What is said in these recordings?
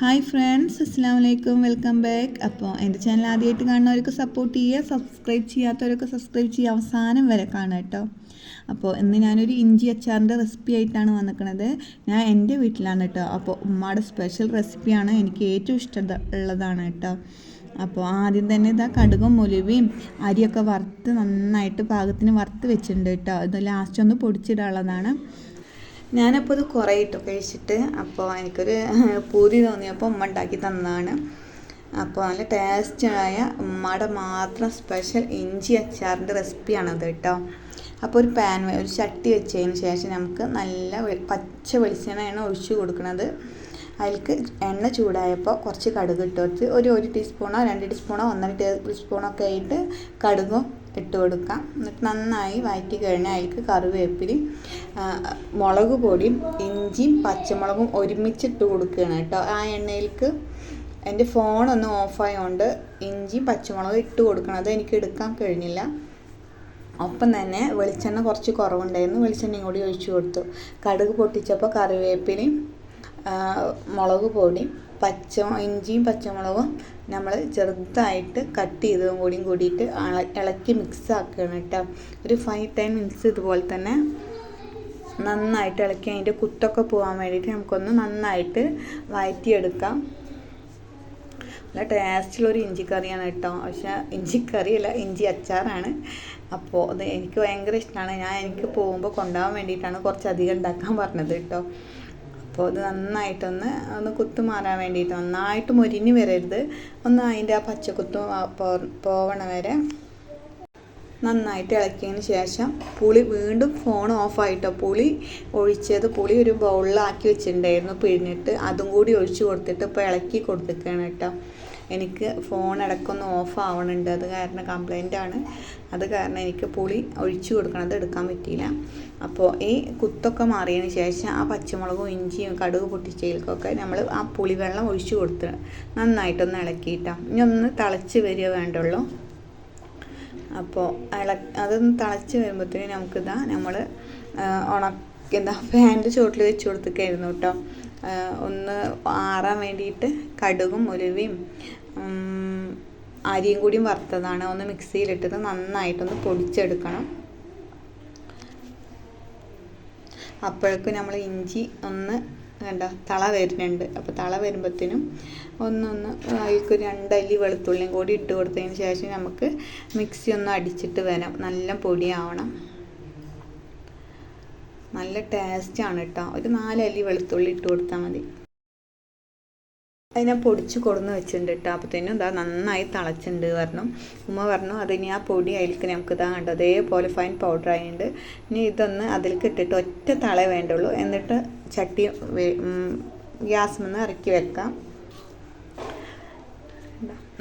Hi friends അസ്സാം വലൈക്കും welcome back അപ്പോൾ എന്റെ ചാനൽ ആദ്യമായിട്ട് കാണുന്നവർക്ക് സപ്പോർട്ട് ചെയ്യുക സബ്സ്ക്രൈബ് ചെയ്യാത്തവരൊക്കെ സബ്സ്ക്രൈബ് ചെയ്യുക. അവസാനം വരെ കാണുക കേട്ടോ. അപ്പോൾ ഇന്ന് ഞാനൊരു ഇഞ്ചി അച്ചാറിന്റെ റെസിപ്പി ആയിട്ടാണ് വന്നിരിക്കുന്നത്. ഞാൻ എന്റെ വീട്ടിലാണ് കേട്ടോ. അപ്പോൾ ഉമ്മയുടെ സ്പെഷ്യൽ റെസിപ്പിയാണ് എനിക്ക് ഏറ്റവും ഇഷ്ടം ഉള്ളതാണ് കേട്ടോ. അപ്പോൾ ആദ്യം തന്നെ ഇതാ കടുകും മുലുവയും അരിയൊക്കെ വറുത്ത് നന്നായിട്ട് പാകത്തിന് വറുത്ത് വെച്ചിട്ടുണ്ട് കേട്ടോ. ഇത് ലാസ്റ്റ് ഒന്ന് പൊടിച്ചിടാനുള്ളതാണ്. ഞാനപ്പോൾ ഇത് കുറേ ഇട്ടു കഴിച്ചിട്ട് അപ്പോൾ എനിക്കൊരു പൂതി തോന്നിയപ്പോൾ ഉമ്മ ഉണ്ടാക്കി തന്നതാണ്. അപ്പോൾ നല്ല ടേസ്റ്റായ ഉമ്മയുടെ മാത്രം സ്പെഷ്യൽ ഇഞ്ചി അച്ചാറിന്റെ റെസിപ്പിയാണത് കേട്ടോ. അപ്പോൾ ഒരു പാൻ ഒരു ചട്ടി വെച്ചതിന് ശേഷം നമുക്ക് നല്ല പച്ച വെളിച്ചെണ്ണയാണ് ഒഴിച്ച് കൊടുക്കുന്നത് അതിലേക്ക് എണ്ണ ചൂടായപ്പോൾ കുറച്ച് കടുക് ഇട്ട് ഒരു ഒരു ടീസ്പൂണോ രണ്ട് ടീസ്പൂണോ ഒന്നര ടേബിൾ സ്പൂണോ ഒക്കെ ആയിട്ട് കടുകും ഇട്ട് കൊടുക്കാം. എന്നിട്ട് നന്നായി വഴറ്റി കഴിഞ്ഞാൽ അതിലേക്ക് കറിവേപ്പിലയും മുളക് പൊടിയും ഇഞ്ചിയും പച്ചമുളകും ഒരുമിച്ചിട്ട് കൊടുക്കുകയാണ് കേട്ടോ. ആ എണ്ണയിലേക്ക് എന്റെ ഫോണൊന്ന് ഓഫായതുകൊണ്ട് ഇഞ്ചിയും പച്ചമുളകും ഇട്ട് കൊടുക്കണം. അത് എനിക്ക് എടുക്കാൻ കഴിഞ്ഞില്ല. ഒപ്പം തന്നെ വെളിച്ചെണ്ണ കുറച്ച് കുറവുണ്ടായിരുന്നു. വെളിച്ചെണ്ണയും കൂടി ഒഴിച്ചു കൊടുത്തു. കടുക് പൊട്ടിച്ചപ്പോൾ കറിവേപ്പിലയും മുളക് പൊടി പച്ച ഇഞ്ചിയും പച്ചമുളകും നമ്മൾ ചെറുതായിട്ട് കട്ട് ചെയ്തതും കൂടിയും കൂടിയിട്ട് ഇളക്കി മിക്സ് ആക്കുകയാണ് കേട്ടോ. ഒരു ഫൈവ് ടെൻ മിനിറ്റ്സ് ഇതുപോലെ തന്നെ നന്നായിട്ട് ഇളക്കി അതിന്റെ കുത്തൊക്കെ പോകാൻ വേണ്ടിയിട്ട് നമുക്കൊന്ന് നന്നായിട്ട് വഴറ്റിയെടുക്കാം നല്ല ടേസ്റ്റുള്ളൊരു ഇഞ്ചിക്കറിയാണ് കേട്ടോ. പക്ഷേ ഇഞ്ചിക്കറിയല്ല ഇഞ്ചി അച്ചാറാണ്. അപ്പോൾ അത് എനിക്ക് ഭയങ്കര ഇഷ്ടമാണ് ഞാൻ എനിക്ക് പോകുമ്പോൾ കൊണ്ടുപോകാൻ വേണ്ടിയിട്ടാണ് കുറച്ചധികം ഉണ്ടാക്കാൻ പറഞ്ഞത് കേട്ടോ. അപ്പോൾ അത് നന്നായിട്ടൊന്ന് ഒന്ന് കുത്തു മാറാൻ വേണ്ടിയിട്ട് നന്നായിട്ട് മൊരിഞ്ഞ് വരരുത്. ഒന്ന് അതിന്റെ ആ പച്ചക്കുത്തും പോവണ വരെ നന്നായിട്ട് ഇളക്കിയതിന് ശേഷം പുളി വീണ്ടും ഫോൺ ഓഫായിട്ടോ പുളി ഒഴിച്ചത് പുളി ഒരു ബൗളിലാക്കി വെച്ചിട്ടുണ്ടായിരുന്നു പിഴിഞ്ഞിട്ട്. അതും കൂടി ഒഴിച്ച് കൊടുത്തിട്ട് ഇപ്പോൾ ഇളക്കി കൊടുത്തിരിക്കുകയാണ് കേട്ടോ. എനിക്ക് ഫോൺ ഇടയ്ക്കൊന്ന് ഓഫ് ആവണുണ്ട്. അത് കാരണം ആണ്. അത് കാരണം എനിക്ക് പുളി ഒഴിച്ചു കൊടുക്കണം. അത് എടുക്കാൻ പറ്റിയില്ല. അപ്പോൾ ഈ കുത്തൊക്കെ മാറിയതിന് ശേഷം ആ പച്ചമുളകും ഇഞ്ചിയും കടുക് പൊട്ടിച്ചതിലേക്കൊക്കെ നമ്മൾ ആ പുളിവെള്ളം ഒഴിച്ചു കൊടുത്ത് നന്നായിട്ടൊന്ന് ഇളക്കിയിട്ടാണ് ഇനി ഒന്ന് തിളച്ച് വരിക വേണ്ടുള്ളൂ. അപ്പോൾ ഇള അതൊന്ന് തിളച്ച് വരുമ്പോഴത്തേനും നമുക്കിതാ നമ്മൾ ഉണക്ക എന്താ ഫാനിന്റെ ചുവട്ടിൽ വെച്ച് കൊടുത്തിട്ടായിരുന്നു കേട്ടോ. ഒന്ന് ആറാൻ വേണ്ടിയിട്ട് കടുകും ഉലുവയും അരിയും കൂടിയും വറുത്തതാണ്. ഒന്ന് മിക്സിയിലിട്ടത് നന്നായിട്ടൊന്ന് പൊടിച്ചെടുക്കണം. അപ്പോഴേക്കും നമ്മൾ ഇഞ്ചി ഒന്ന് കണ്ട തള വരുന്നുണ്ട്. അപ്പോൾ തള വരുമ്പോഴത്തേനും ഒന്നൊന്ന് അതിലേക്ക് രണ്ടല്ലി വെളുത്തുള്ളിയും കൂടി ഇട്ട് കൊടുത്തതിന് ശേഷം നമുക്ക് മിക്സി ഒന്ന് അടിച്ചിട്ട് വരാം. നല്ല പൊടിയാവണം. നല്ല ടേസ്റ്റ് ആണ് കേട്ടോ ഒരു നാലല്ലി വെളുത്തുള്ളി ഇട്ട് കൊടുത്താൽ മതി. അതിനെ പൊടിച്ച് കൊടുന്ന് വെച്ചിട്ടുണ്ട് കേട്ടോ അപ്പോഴത്തേനും ഇതാ നന്നായി തിളച്ചിട്ടുണ്ട് പറഞ്ഞു ഉമ്മ പറഞ്ഞു അതിനി ആ പൊടി അതിലേക്ക് നമുക്ക് ഇതാ കണ്ടോ അതേപോലെ ഫൈൻ പൗഡർ ആയിട്ടുണ്ട് ഇനി ഇതൊന്ന് അതിലേക്ക് ഇട്ടിട്ട് ഒറ്റ തള വേണ്ടുള്ളൂ. എന്നിട്ട് ചട്ടി ഗ്യാസ് നിന്ന് ഇറക്കി വെക്കാം.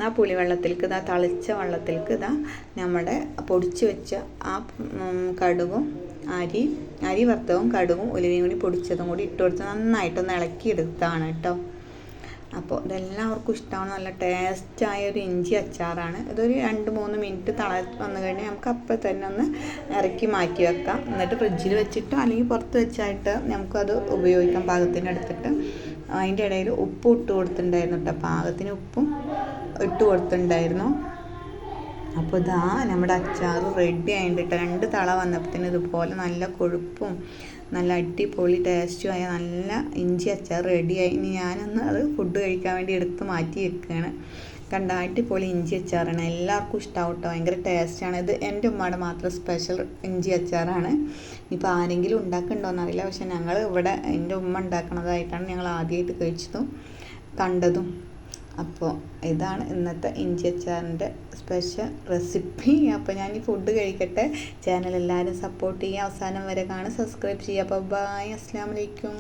ആ പുളിവെള്ളത്തിലേക്ക് ഇതാ തളിച്ച വെള്ളത്തിലേക്ക് ഇതാ നമ്മുടെ പൊടിച്ച് വെച്ച ആ കടുകും അരി അരി വറുത്തതും കടുകും ഉലുവയും കൂടി പൊടിച്ചതും കൂടി ഇട്ട് കൊടുത്ത് നന്നായിട്ടൊന്ന് ഇളക്കി എടുത്താണ് കേട്ടോ. അപ്പോൾ ഇതെല്ലാവർക്കും ഇഷ്ടമാണ് നല്ല ടേസ്റ്റായ ഒരു ഇഞ്ചി അച്ചാറാണ്. ഇതൊരു രണ്ട് മൂന്ന് മിനിറ്റ് തള വന്നു കഴിഞ്ഞാൽ നമുക്ക് അപ്പം തന്നെ ഒന്ന് ഇറക്കി മാറ്റി വെക്കാം. എന്നിട്ട് ഫ്രിഡ്ജിൽ വെച്ചിട്ടോ അല്ലെങ്കിൽ പുറത്ത് വെച്ചായിട്ട് നമുക്കത് ഉപയോഗിക്കാം പാകത്തിന് എടുത്തിട്ട് അതിന്റെ ഇടയിൽ ഉപ്പ് ഇട്ട് കൊടുത്തിട്ടുണ്ടായിരുന്നു കേട്ടോ. പാകത്തിന് ഉപ്പും ഇട്ട് കൊടുത്തിട്ടുണ്ടായിരുന്നു. അപ്പോൾ ഇതാ നമ്മുടെ അച്ചാർ റെഡി ആയിട്ട് രണ്ട് തള വന്നപ്പോഴത്തേന് ഇതുപോലെ നല്ല കൊഴുപ്പും നല്ല അടിപൊളി ടേസ്റ്റും ആയ നല്ല ഇഞ്ചി അച്ചാർ റെഡിയായി ഇനി ഞാനൊന്ന് അത് ഫുഡ് കഴിക്കാൻ വേണ്ടി എടുത്ത് മാറ്റി വെക്കുകയാണ്. കണ്ട അടിപൊളി ഇഞ്ചി അച്ചാറാണ്. എല്ലാവർക്കും ഇഷ്ടമാവും കേട്ടോ ഭയങ്കര ടേസ്റ്റാണ് ഇത് എന്റെ ഉമ്മയുടെ മാത്രം സ്പെഷ്യൽ ഇഞ്ചി അച്ചാറാണ്. ഇപ്പോൾ ആരെങ്കിലും ഉണ്ടാക്കുന്നുണ്ടോയെന്ന് അറിയില്ല പക്ഷെ ഞങ്ങൾ ഇവിടെ എന്റെ ഉമ്മ ഉണ്ടാക്കുന്നതായിട്ടാണ് ഞങ്ങൾ ആദ്യമായിട്ട് കഴിച്ചതും കണ്ടതും. അപ്പോൾ ഇതാണ് ഇന്നത്തെ ഇഞ്ചി അച്ചാറിന്റെ സ്പെഷ്യൽ റെസിപ്പി അപ്പോൾ ഞാൻ ഈ ഫുഡ് കഴിക്കട്ടെ. ചാനൽ എല്ലാവരും സപ്പോർട്ട് ചെയ്യുക. അവസാനം വരെ കാണുക. സബ്സ്ക്രൈബ് ചെയ്യുക. അപ്പോൾ ബായ് അസ്സാം വലൈക്കും